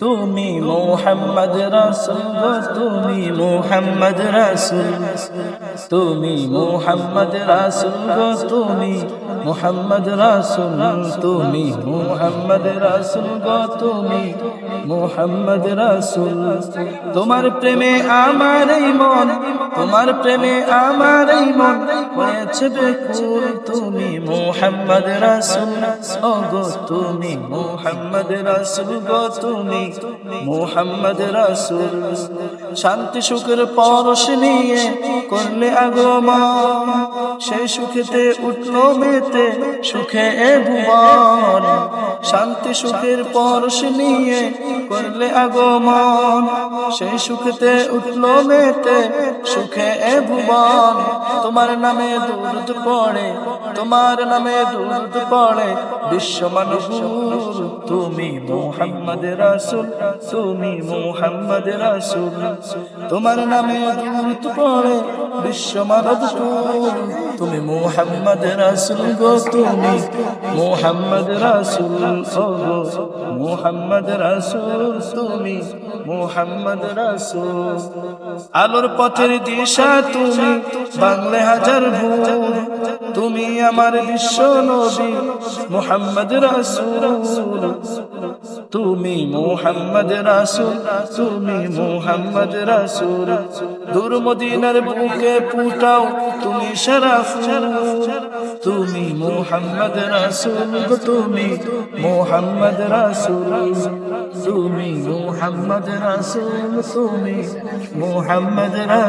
তুমি মোহাম্মদ রাসুল তুমি মোহাম্মদ রাসুল। তুমি মোহাম্মদ রাসুল তুমি মোহাম্মদ রাসুল। তুমি মোহাম্মদ রাসুল তুমি মোহাম্মদ রাসুল। তোমার প্রেমে আমার মন, তোমার প্রেমে আমার মন তুমি মোহাম্মদ রাসুল গো তুমি মোহাম্মদ রাসুল গো, তুমি মোহাম্মদ রাসুল শান্তি সুখের পরশ নিয়ে করলে আগমন। সে সুখেতে উঠল মেতে সুখে এ ভুবন। শান্তি সুখের পরশ নিয়ে করলে আগমন। সেই সুখেতে উঠল মেতে সুখে এ ভুবন। তোমার নামে দুরুদ পড়ে, তোমার নামে দুরুদ পড়ে। বিশ্ব মানবুর তুমি মোহাম্মদ রাসুল, তুমি মোহাম্মদ রাসুল। তোমার নামে দুরুদ পড়ে বিশ্ব মানবুর তুমি মোহাম্মদ রাসুল গো, তুমি মোহাম্মদ রাসুল গো, মোহাম্মদ রাসুল, তুমি মোহাম্মদ রাসুল। আলোর পথের দিশা তুমি বাংলা হাজার ভুল। তুমি আমার বিশ্ব নবী, মোহাম্মদ রাসুল। তুমি মোহাম্মদ রাসুল, তুমি মোহাম্মদ রাসুল। দূর মদিনার বুকে ফুটাও তুমি শরাফুল তুমি মোহাম্মদ রাসুল তুমি মোহাম্মদ রাসুল। তুমি মোহাম্মদ রাসুল, তুমি মোহাম্মদ রাসুল।